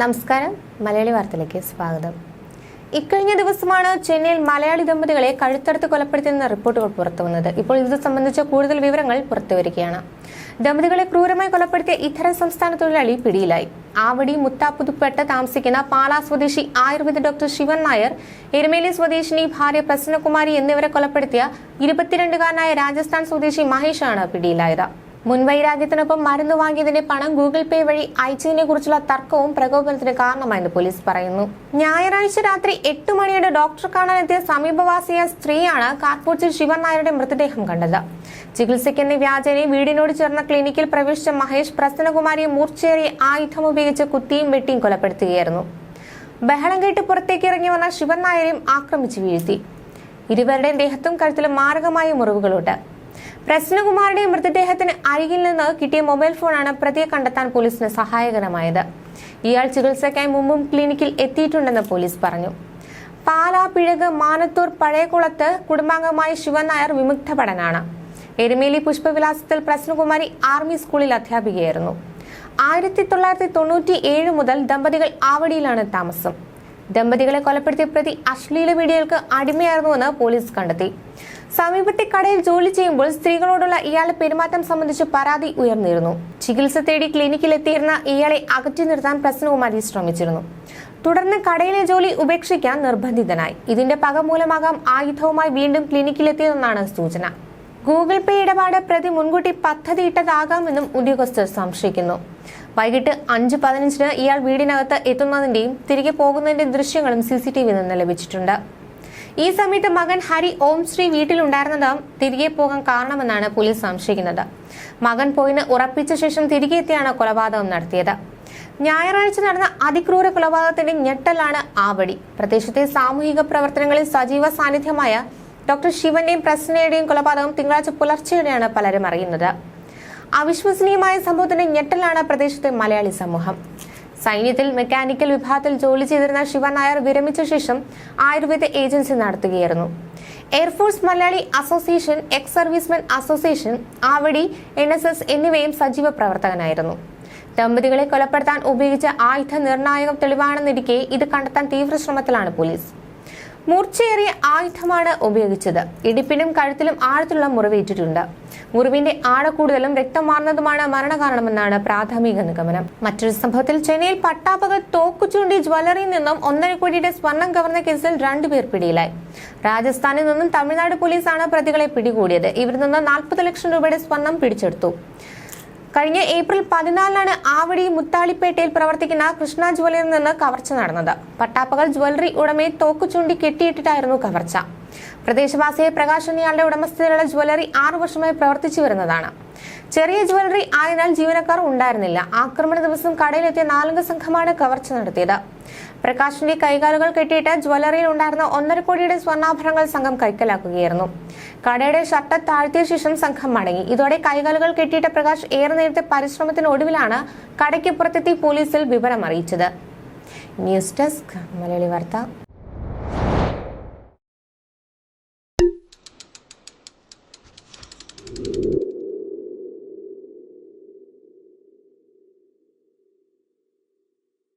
നമസ്കാരം. മലയാളി വാർത്തയിലേക്ക് സ്വാഗതം. ഇക്കഴിഞ്ഞ ദിവസമാണ് ചെന്നൈയിൽ മലയാളി ദമ്പതികളെ കഴുത്തടുത്ത് കൊലപ്പെടുത്തിയെന്ന റിപ്പോർട്ടുകൾ പുറത്തുവന്നത് ഇപ്പോൾ ഇത് സംബന്ധിച്ച കൂടുതൽ വിവരങ്ങൾ പുറത്തുവരികയാണ് ദമ്പതികളെ ക്രൂരമായി കൊലപ്പെടുത്തിയ ഇതര സംസ്ഥാന തൊഴിലാളി പിടിയിലായി. ആവടി മുത്താപ്പുതുപ്പെട്ട് താമസിക്കുന്ന പാലാ സ്വദേശി ആയുർവേദ ഡോക്ടർ ശിവൻ നായർ എരുമേലി സ്വദേശിനി ഭാര്യ പ്രസന്നകുമാരി എന്നിവരെ കൊലപ്പെടുത്തിയ ഇരുപത്തിരണ്ടുകാരനായ രാജസ്ഥാൻ സ്വദേശി മഹേഷാണ് പിടിയിലായത്. മുൻവൈരാഗ്യത്തിനൊപ്പം മരുന്ന് വാങ്ങിയതിന്റെ പണം ഗൂഗിൾ പേ വഴി അയച്ചതിനെ കുറിച്ചുള്ള തർക്കവും പ്രകോപനത്തിന് കാരണമായെന്ന് പോലീസ് പറയുന്നു. ഞായറാഴ്ച രാത്രി എട്ട് മണിയോടെ ഡോക്ടർ കാണാനെത്തിയ സമീപവാസിയായ സ്ത്രീയാണ് കാർപ്പൂച്ചിൽ ശിവൻ നായരുടെ മൃതദേഹം കണ്ടത്. ചികിത്സയ്ക്കെന്ന വ്യാജനെ വീടിനോട് ചേർന്ന ക്ലിനിക്കിൽ പ്രവേശിച്ച മഹേഷ് പ്രസന്നകുമാരിയെ മൂർച്ചയേറിയ ആയുധം ഉപയോഗിച്ച് കുത്തിയും വെട്ടിയും കൊലപ്പെടുത്തുകയായിരുന്നു. ബഹളം കേട്ട് പുറത്തേക്ക് ഇറങ്ങി വന്ന ശിവൻ നായരെയും ആക്രമിച്ചു വീഴ്ത്തി. ഇരുവരുടെയും ദേഹത്തും കഴുത്തിലും മാരകമായ മുറിവുകളുണ്ട്. പ്രസന്നകുമാരുടെ മൃതദേഹത്തിന് അരികിൽ നിന്ന് കിട്ടിയ മൊബൈൽ ഫോണാണ് പ്രതിയെ കണ്ടെത്താൻ പോലീസിന് സഹായകരമായത്. ഇയാൾ ചികിത്സയ്ക്കായി മുമ്പും ക്ലിനിക്കിൽ എത്തിയിട്ടുണ്ടെന്ന് പോലീസ് പറഞ്ഞു. പാലാ പിഴക് മാനത്തൂർ പഴയകുളത്ത് കുടുംബാംഗമായ ശിവനായർ വിമുക്ത ഭടനാണ് എരുമേലി പുഷ്പവിലാസത്തിൽ പ്രസന്നകുമാരി ആർമി സ്കൂളിൽ അധ്യാപികയായിരുന്നു. ആയിരത്തി തൊള്ളായിരത്തി തൊണ്ണൂറ്റി ഏഴ് മുതൽ ദമ്പതികൾ ആവടിയിലാണ് താമസം. ദമ്പതികളെ കൊലപ്പെടുത്തിയ പ്രതി അശ്ലീല വീഡിയോകൾക്ക് അടിമയായിരുന്നുവെന്ന് പോലീസ് കണ്ടെത്തി. സമീപത്തെ കടയിൽ ജോലി ചെയ്യുമ്പോൾ സ്ത്രീകളോടുള്ള ഇയാളുടെ പെരുമാറ്റം സംബന്ധിച്ച് പരാതി ഉയർന്നിരുന്നു. ചികിത്സ തേടി ക്ലിനിക്കിൽ എത്തിയിരുന്ന ഇയാളെ അകറ്റി നിർത്താൻ പ്രസന്നകുമാരി ശ്രമിച്ചിരുന്നു. തുടർന്ന് കടയിലെ ജോലി ഉപേക്ഷിക്കാൻ നിർബന്ധിതനായി. ഇതിന്റെ പക മൂലമാകാം ആയുധവുമായി വീണ്ടും ക്ലിനിക്കിലെത്തിയതെന്നാണ് സൂചന. ഗൂഗിൾ പേ ഇടപാട് പ്രതി മുൻകൂട്ടി പദ്ധതിയിട്ടതാകാമെന്നും ഉദ്യോഗസ്ഥർ സംശയിക്കുന്നു. വൈകിട്ട് അഞ്ച് പതിനഞ്ചിന് ഇയാൾ വീടിനകത്ത് എത്തുന്നതിന്റെയും തിരികെ പോകുന്നതിന്റെ ദൃശ്യങ്ങളും സി സി നിന്ന് ലഭിച്ചിട്ടുണ്ട്. ഈ സമയത്ത് മകൻ ഹരി ഓം ശ്രീ വീട്ടിലുണ്ടായിരുന്നത് തിരികെ പോകാൻ കാരണമെന്നാണ് പോലീസ് സംശയിക്കുന്നത്. മകൻ പോയിന് ഉറപ്പിച്ച ശേഷം തിരികെ എത്തിയാണ് കൊലപാതകം നടത്തിയത്. ഞായറാഴ്ച നടന്ന അതിക്രൂര കൊലപാതകത്തിന്റെ ഞെട്ടലാണ് ആവടി പ്രദേശത്തെ സാമൂഹിക പ്രവർത്തനങ്ങളിൽ സജീവ സാന്നിധ്യമായ ഡോക്ടർ ശിവന്റെയും പ്രസന്നയുടെയും കൊലപാതകം തിങ്കളാഴ്ച പുലർച്ചെയോടെയാണ് പലരും അറിയുന്നത്. അവിശ്വസനീയമായ സംഭവത്തിന്റെ ഞെട്ടലാണ് പ്രദേശത്തെ മലയാളി സമൂഹം. സൈന്യത്തിൽ മെക്കാനിക്കൽ വിഭാഗത്തിൽ ജോലി ചെയ്തിരുന്ന ശിവൻ നായർ വിരമിച്ച ശേഷം ആയുർവേദ ഏജൻസി നടത്തുകയായിരുന്നു. Air force Malayali association ex servicemen association Avadi N S S എന്നിവയും സജീവ പ്രവർത്തകനായിരുന്നു. ദമ്പതികളെ കൊലപ്പെടുത്താൻ ഉപയോഗിച്ച ആയുധ നിർണായകം തെളിവാണെന്നിരിക്കെ ഇത് കണ്ടെത്താൻ തീവ്ര ശ്രമത്തിലാണ് പോലീസ്. മൂർച്ചയേറിയ ആയുധമാണ് ഉപയോഗിച്ചത്. ഇടുപ്പിനും കഴുത്തിലും ആഴത്തിലുള്ള മുറിവേറ്റിട്ടുണ്ട്. മുറിവിന്റെ രക്തം മാറുന്നതുമാണ് മരണകാരണമെന്നാണ് പ്രാഥമിക നിഗമനം. മറ്റൊരു സംഭവത്തിൽ ചെന്നൈയിൽ പട്ടാപ്പകൽ തോക്കുചൂണ്ടി ജ്വല്ലറിയിൽ നിന്നും ഒന്നര കോടിയുടെ സ്വർണം കവർന്ന കേസിൽ രണ്ടുപേർ പിടിയിലായി. രാജസ്ഥാനിൽ നിന്നും തമിഴ്നാട് പോലീസാണ് പ്രതികളെ പിടികൂടിയത്. ഇവരിൽ നിന്ന് നാൽപ്പത് ലക്ഷം രൂപയുടെ സ്വർണം പിടിച്ചെടുത്തു. കഴിഞ്ഞ ഏപ്രിൽ പതിനാലിനാണ് ആവടി മുത്താളിപ്പേട്ടയിൽ പ്രവർത്തിക്കുന്ന കൃഷ്ണ ജ്വല്ലറിയിൽ നിന്ന് കവർച്ച നടന്നത്. പട്ടാപ്പകൽ ജ്വല്ലറി ഉടമയെ തോക്കു ചൂണ്ടി കെട്ടിയിട്ടിട്ടായിരുന്നു കവർച്ച. പ്രദേശവാസിയെ പ്രകാശ് എന്നയാളുടെ ഉടമസ്ഥതയിലുള്ള ജ്വല്ലറി ആറു വർഷമായി പ്രവർത്തിച്ചു വരുന്നതാണ്. ചെറിയ ജ്വല്ലറി ആയതിനാൽ ജീവനക്കാർ ഉണ്ടായിരുന്നില്ല. ആക്രമണ ദിവസം കടയിലെത്തിയ നാലംഗ സംഘമാണ് കവർച്ച നടത്തിയത്. പ്രകാശിന്റെ കൈകാലുകൾ കെട്ടിയിട്ട് ജ്വല്ലറിയിൽ ഉണ്ടായിരുന്ന ഒന്നര കോടിയുടെ സ്വർണാഭരണങ്ങൾ സംഘം കൈക്കലാക്കുകയായിരുന്നു. കടയുടെ ഷട്ടർ താഴ്ത്തിയ ശേഷം സംഘം മടങ്ങി. ഇതോടെ കൈകാലുകൾ കെട്ടിയിട്ട പ്രകാശ് ഏറെ നേരത്തെ പരിശ്രമത്തിനൊടുവിലാണ് കടയ്ക്ക് പുറത്തെത്തി പോലീസിൽ വിവരം അറിയിച്ചത് ന്യൂസ് ഡെസ്ക് മലയാളി വാർത്ത.